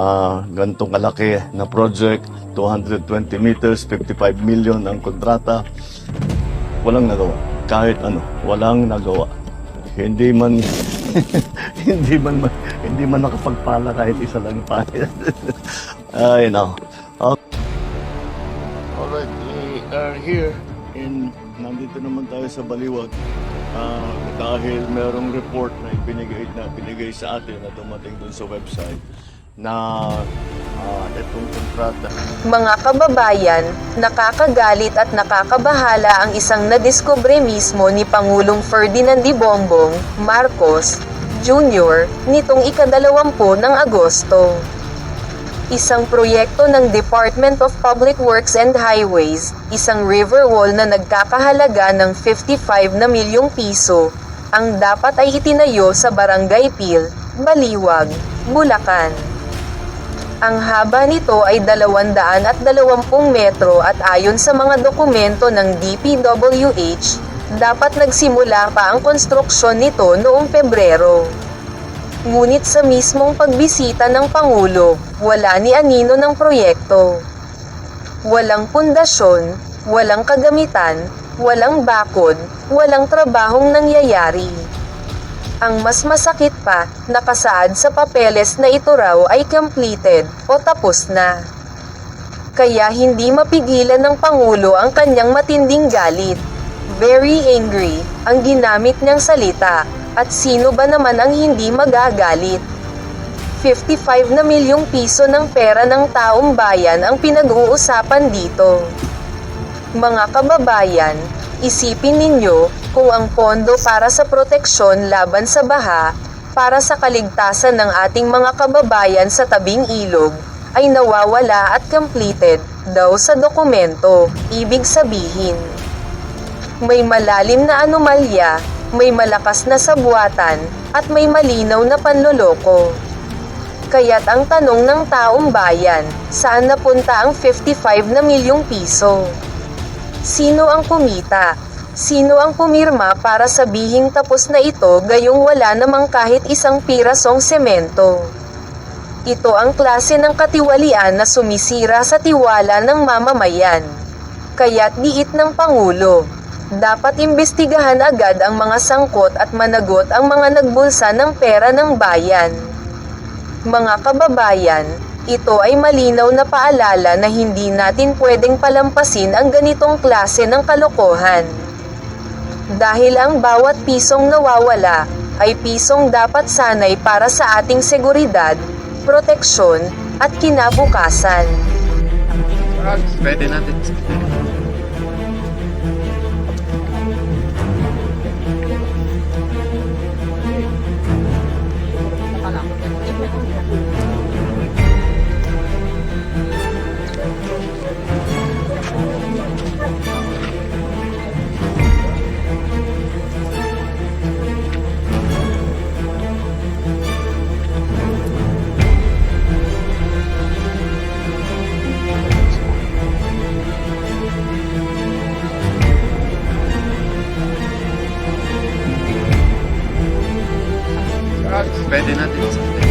Ah, gantong kalaki na project, 220 meters, 55 million ang kontrata. Walang nagawa. Kahit ano, walang nagawa. Hindi man hindi man hindi man nakapagpala kahit isa lang pa. Ay, no. Alright, we are here in nandito naman tayo sa Baliwag. Ah, dahil merong report na ibinigay na binigay sa atin na dumating dun sa website na ah, itong kontrata Mga kababayan, nakakagalit at nakakabahala ang isang nadiskubre mismo ni Pangulong Ferdinand D. Bongbong Marcos Jr. nitong ikadalawampu ng Agosto. Isang proyekto ng Department of Public Works and Highways, isang river wall na nagkakahalaga ng 55 na milyong piso, ang dapat ay itinayo sa Barangay Pil, Baliwag, Bulacan. Ang haba nito ay 220 metro at ayon sa mga dokumento ng DPWH, dapat nagsimula pa ang konstruksyon nito noong Pebrero. Ngunit sa mismong pagbisita ng Pangulo, wala ni Anino ng proyekto. Walang pundasyon, walang kagamitan, walang bakod, walang trabahong nangyayari. Ang mas masakit pa, nakasaad sa papeles na ito raw ay completed o tapos na. Kaya hindi mapigilan ng Pangulo ang kanyang matinding galit. Very angry, ang ginamit niyang salita, at sino ba naman ang hindi magagalit? 55 na milyong piso ng pera ng taong bayan ang pinag-uusapan dito. Mga kababayan, isipin ninyo kung ang pondo para sa proteksyon laban sa baha, para sa kaligtasan ng ating mga kababayan sa tabing ilog, ay nawawala at completed daw sa dokumento, ibig sabihin. May malalim na anomalya, may malakas na sabuatan, at may malinaw na panloloko. Kaya't ang tanong ng taong bayan, saan napunta ang 55 na milyong piso? Sino ang kumita? Sino ang pumirma para sabihing tapos na ito gayong wala namang kahit isang pirasong semento? Ito ang klase ng katiwalian na sumisira sa tiwala ng mamamayan. Kaya't diit ng Pangulo. Dapat imbestigahan agad ang mga sangkot at managot ang mga nagbulsa ng pera ng bayan. Mga kababayan, ito ay malinaw na paalala na hindi natin pwedeng palampasin ang ganitong klase ng kalokohan. Dahil ang bawat pisong nawawala ay pisong dapat sanay para sa ating seguridad, proteksyon, at kinabukasan. Pwede natin. Pwede natin.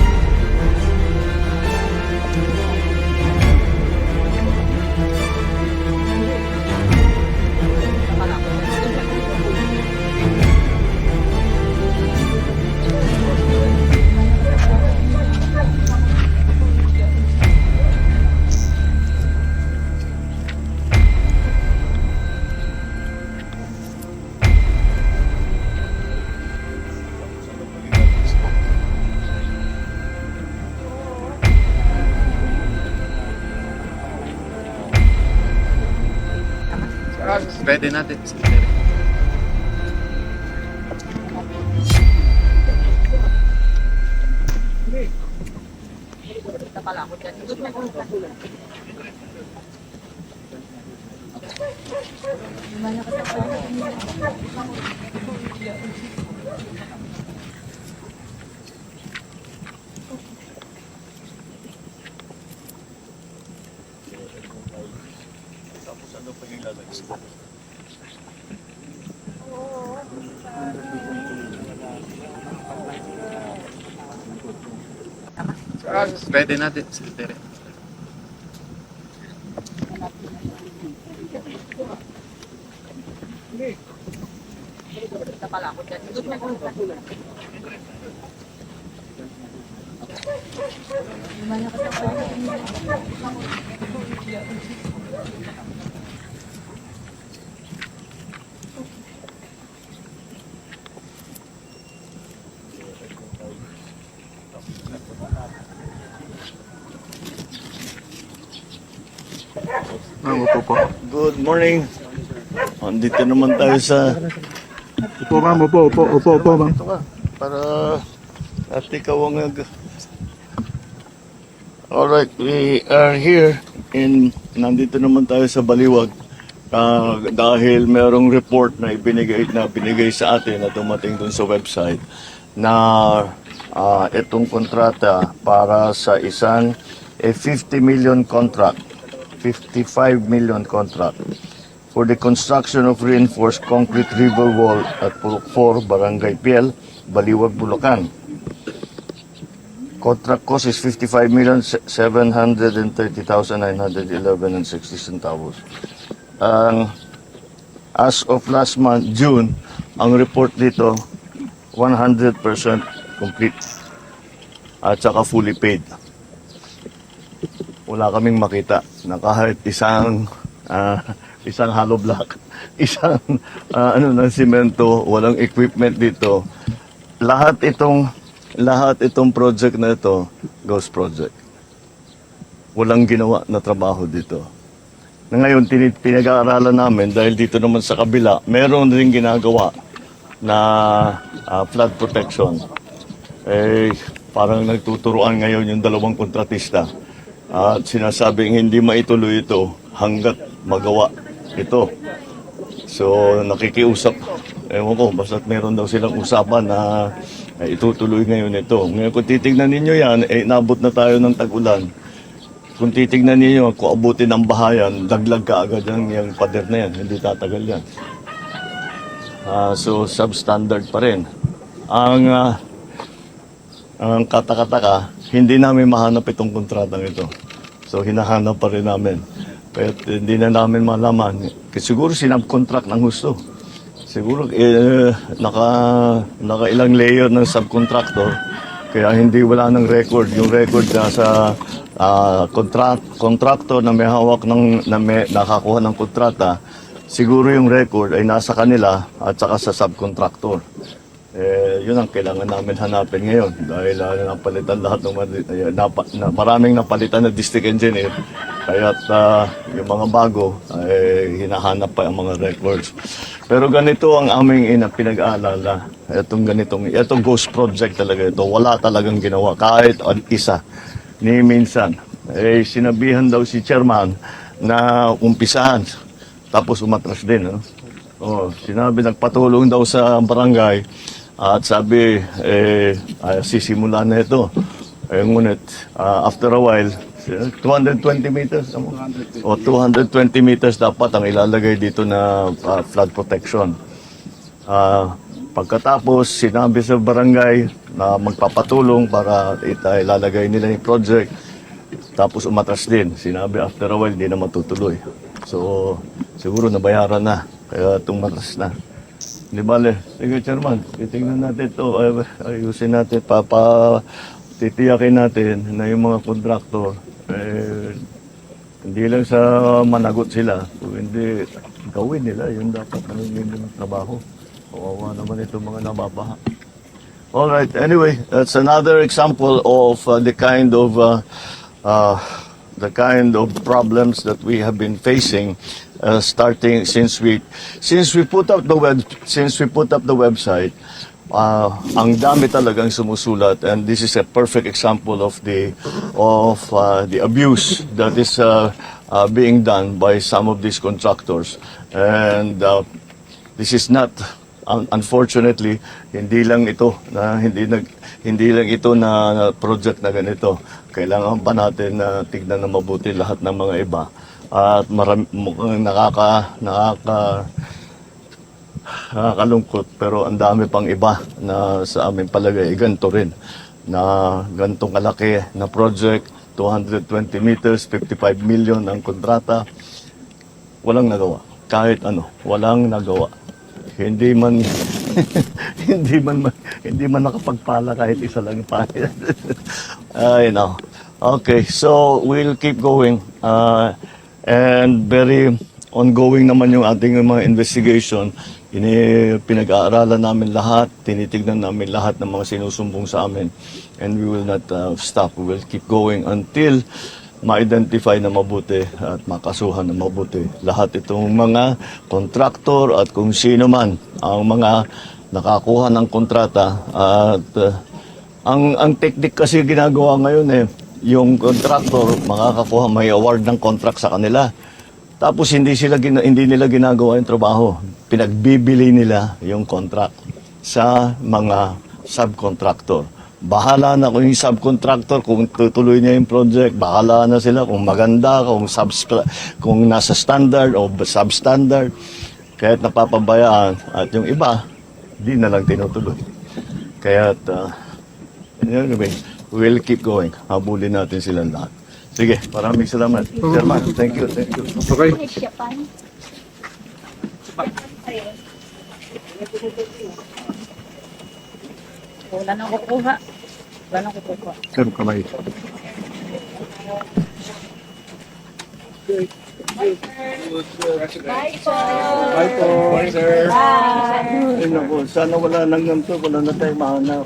Pwede natin. tapos ano pa yung lalagay? Pwede natin, Secretary. Ma'am, upo po. Good morning. Andito naman tayo sa Upo ma'am, upo, upo, upo, upo ma'am. Ito ka, para at ikaw ang nag... Alright, we are here in, nandito naman tayo sa Baliwag Ah, dahil merong report na ibinigay na binigay sa atin na dumating dun sa website na ah, itong kontrata para sa isang eh, 50 million contract 55 million contract for the construction of reinforced concrete river wall at Purok 4, Barangay Piel, Baliwag, Bulacan. Contract cost is 55 million 730,911 and 60 centavos. Ang as of last month, June, ang report dito 100% complete at saka fully paid wala kaming makita na kahit isang ah, isang hollow block, isang ah, ano ng simento, walang equipment dito. Lahat itong lahat itong project na ito, ghost project. Walang ginawa na trabaho dito. Na ngayon pinag-aaralan namin dahil dito naman sa kabila, meron rin ginagawa na ah, flood protection. Eh, parang nagtuturuan ngayon yung dalawang kontratista. At sinasabing hindi maituloy ito hanggat magawa ito. So, nakikiusap. Ewan ko, basta't meron daw silang usapan na eh, itutuloy ngayon ito. Ngayon, kung titignan ninyo yan, eh, nabot na tayo ng tag-ulan. Kung titignan ninyo, kung abutin ng bahayan, daglag ka agad yung, yung pader na yan. Hindi tatagal yan. Ah, so, substandard pa rin. Ang ah, ang katakataka, hindi namin mahanap itong kontratang ito. So, hinahanap pa rin namin. Kaya hindi na namin malaman. Siguro sinabcontract ng gusto. Siguro eh, naka, naka ilang layer ng subcontractor. Kaya hindi wala ng record. Yung record na sa ah, contract, contractor na may hawak ng na may nakakuha ng kontrata, siguro yung record ay nasa kanila at saka sa subcontractor. Eh, yun ang kailangan namin hanapin ngayon dahil uh, napalitan lahat ng eh, napa, na, maraming napalitan na district engineer kaya yung mga bago ay hinahanap pa ang mga records. Pero ganito ang aming ina pinag-aalala. Itong ganitong, itong ghost project talaga ito. Wala talagang ginawa kahit ang isa. Ni minsan. Eh, sinabihan daw si chairman na umpisahan. Tapos umatras din. Ano? Oh, sinabi nagpatulong daw sa barangay at sabi eh ah, sisimula na ito. Eh ngunit ah, after a while 220 meters ano? o 220 meters dapat ang ilalagay dito na ah, flood protection. Ah, pagkatapos sinabi sa barangay na magpapatulong para ita ilalagay nila yung project tapos umatras din. Sinabi after a while, hindi na matutuloy. So, siguro nabayaran na. Kaya tumatas na. Di bale, sige chairman, titingnan natin ito. Ay, ayusin natin, papa, titiyakin natin na yung mga kontraktor, eh, hindi lang sa managot sila, hindi gawin nila, yun dapat ang yung trabaho. Kawawa naman itong mga nababaha. All right. Anyway, that's another example of uh, the kind of uh, uh, the kind of problems that we have been facing uh, starting since we since we put up the web since we put up the website. Uh, ang dami talagang sumusulat and this is a perfect example of the of uh, the abuse that is uh, uh, being done by some of these contractors and uh, this is not un- unfortunately hindi lang ito na hindi nag hindi lang ito na project na ganito kailangan pa natin na tignan na mabuti lahat ng mga iba at marami nakaka nakaka nakakalungkot pero ang dami pang iba na sa aming palagay ganito rin na gantong kalaki na project, 220 meters, 55 million ang kontrata. Walang nagawa. Kahit ano, walang nagawa. Hindi man hindi man hindi man nakapagpala kahit isa lang pa. Ay no. Okay, so we'll keep going. Uh, and very ongoing naman yung ating mga investigation. Ini pinag-aaralan namin lahat, tinitignan namin lahat ng mga sinusumbong sa amin. And we will not uh, stop. We will keep going until ma-identify na mabuti at makasuhan na mabuti lahat itong mga kontraktor at kung sino man ang mga nakakuha ng kontrata at uh, ang ang technique kasi ginagawa ngayon eh yung contractor makakakuha may award ng contract sa kanila. Tapos hindi sila hindi nila ginagawa yung trabaho. Pinagbibili nila yung contract sa mga subcontractor. Bahala na kung yung subcontractor kung tutuloy niya yung project bahala na sila kung maganda kung subs kung nasa standard o substandard. Kahit napapabayaan at yung iba di na lang tinutuloy. Kaya uh, anyway, we'll keep going. Habulin natin silang lahat. Sige maraming salamat. Chairman thank you thank you. Okay. Wala nang kukuha. Wala nang kukuha. Sir, kamay. Ay, naku, sana wala nang ganito, wala na tayo mahanap.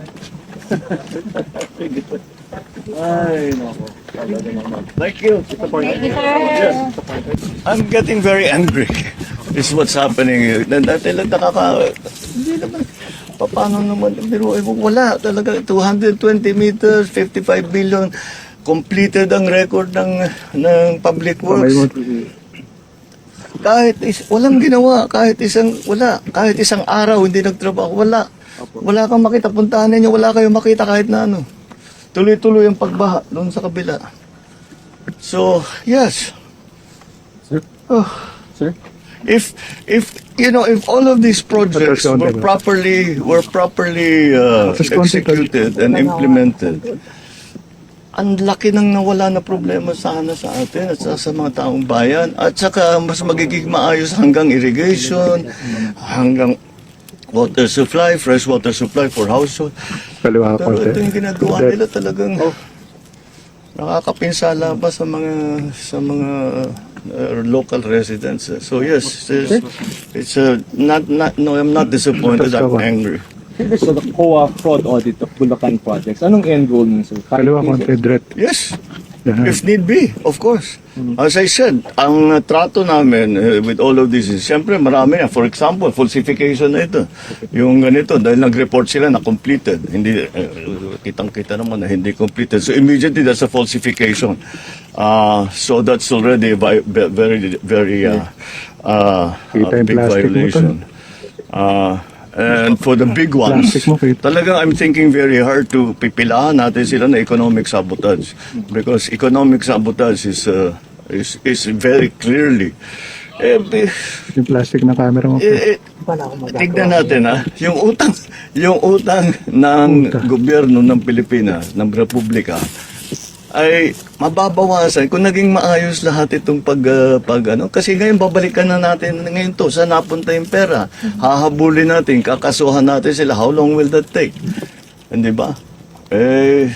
Ay, naman. Thank you. Thank you. I'm getting very angry. Is what's happening Dati lang nakaka... Hindi naman. Pa- Paano naman? Pero eh, wala talaga. 220 meters, 55 billion. Completed ang record ng ng public works. Kahit is, walang ginawa, kahit isang, wala, kahit isang araw hindi nagtrabaho, wala. Wala kang makita, puntahan ninyo, wala kayong makita kahit na ano. Tuloy-tuloy ang pagbaha doon sa kabila. So, yes. Sir? Oh, Sir? if if you know if all of these projects were David. properly were properly uh, executed and implemented ang laki nang nawala na problema sana sa atin at sa, sa mga taong bayan at saka mas magiging maayos hanggang irrigation hanggang water supply fresh water supply for household Kaliwa pero konti. ito yung ginagawa nila talagang nakakapinsala pa sa mga sa mga uh, local residents. So yes, it's, it's uh, not not no I'm not disappointed. I'm angry. So the COA fraud audit of Bulacan projects, anong end goal nun, sir? Kaliwa konti, direct. Yes. If need be, of course. As I said, ang uh, trato namin uh, with all of this is, siyempre marami na. For example, falsification na ito. Yung ganito, dahil nag-report sila na completed. Hindi, uh, kitang-kita naman na hindi completed. So immediately, that's a falsification. Uh, so that's already vi- ve- very, very uh, uh, Kita a yung big plastic mo, violation. Uh, and for the big ones, talagang I'm thinking very hard to pipilahan natin sila na economic sabotage. Because economic sabotage is, uh, is, is very clearly eh, Yung plastic na camera mo. eh, eh, tignan natin ha, yung utang, yung utang ng Utang. gobyerno ng Pilipinas, ng Republika, ay mababawasan kung naging maayos lahat itong pag, uh, pag ano. Kasi ngayon babalikan na natin ngayon to, saan napunta yung pera? Hahabulin natin, kakasuhan natin sila. How long will that take? Hindi ba? Eh,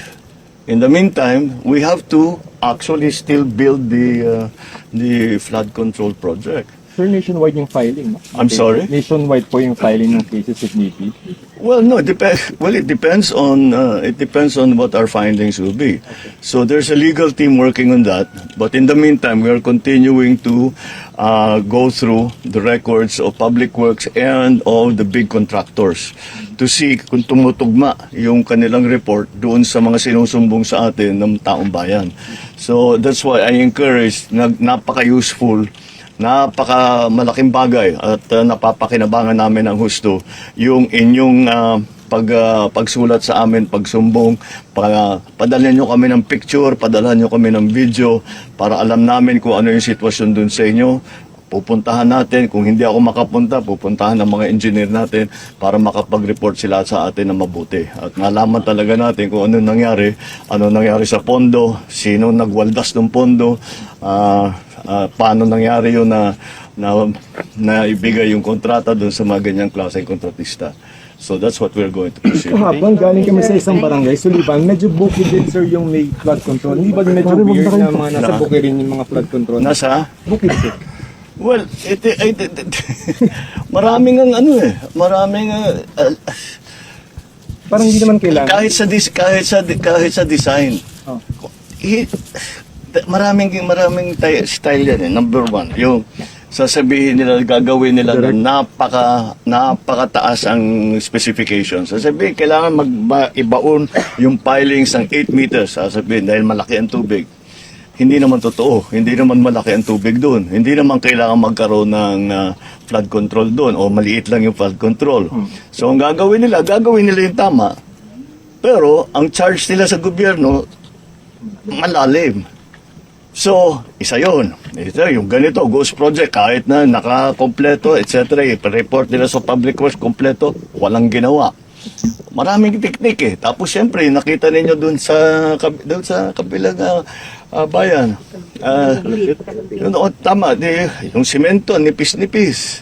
in the meantime, we have to actually still build the uh, the flood control project. Sir, nationwide yung filing. no? I'm sorry? Nationwide po yung filing ng cases if need be. Well, no, it depends. Well, it depends on uh, it depends on what our findings will be. So there's a legal team working on that. But in the meantime, we are continuing to uh, go through the records of public works and of the big contractors to see kung tumutugma yung kanilang report doon sa mga sinusumbong sa atin ng taong bayan. So that's why I encourage na napaka-useful napaka malaking bagay at uh, napapakinabangan namin ng husto yung inyong uh, pag uh, pagsulat sa amin, pagsumbong, para padalhan nyo kami ng picture, padalhan nyo kami ng video para alam namin kung ano yung sitwasyon dun sa inyo pupuntahan natin. Kung hindi ako makapunta, pupuntahan ng mga engineer natin para makapag-report sila sa atin na mabuti. At malaman talaga natin kung ano nangyari, ano nangyari sa pondo, sino nagwaldas ng pondo, ah, ah, paano nangyari yun na, na, na ibigay yung kontrata doon sa mga ganyang klaseng kontratista. So that's what we're going to pursue. Kahapon, galing kami sa isang barangay, Suliban, medyo bukid din sir yung may flood control. Hindi ba medyo weird na mga nasa Na? bukid rin yung mga flood control? Nasa? bukid sir. Well, it, it, it, it- maraming ang ano eh, maraming ah, ah, Parang hindi naman kailangan. kahit sa dis, kahit sa kahit sa design. Oh. i- maraming maraming style yan eh. Number one, yung sasabihin nila, gagawin nila na napaka, napakataas ang specifications. Sasabihin, kailangan mag, ibaon yung pilings ng 8 meters. Sasabihin, dahil malaki ang tubig. Hindi naman totoo. Hindi naman malaki ang tubig doon. Hindi naman kailangan magkaroon ng ah, flood control doon o maliit lang yung flood control. So ang gagawin nila, gagawin nila yung tama. Pero ang charge nila sa gobyerno, malalim. So, isa yun. Ito, yung ganito, Ghost Project, kahit na nakakompleto, etc., report nila sa Public Works, kompleto, walang ginawa. Maraming teknik eh. Tapos siyempre, nakita ninyo dun sa, dun sa kabilang ah, ah, bayan. Ah, yun, oh, tama, di, yung simento, nipis-nipis.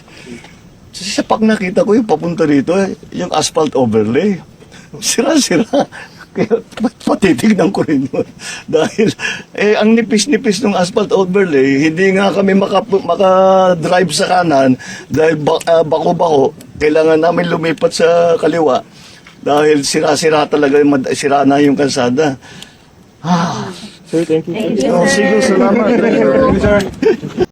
Sa pag nakita ko yung papunta rito, eh, yung asphalt overlay. Sira-sira. Kaya patitignan ko rin yun? Dahil eh, ang nipis-nipis ng asphalt overlay, hindi nga kami maka, maka-drive sa kanan dahil ba, ah, bako-bako. Kailangan namin lumipat sa kaliwa dahil sira-sira talaga, sira na yung kalsada. Sir, thank you. Oh, sige, salamat. Thank you, sir.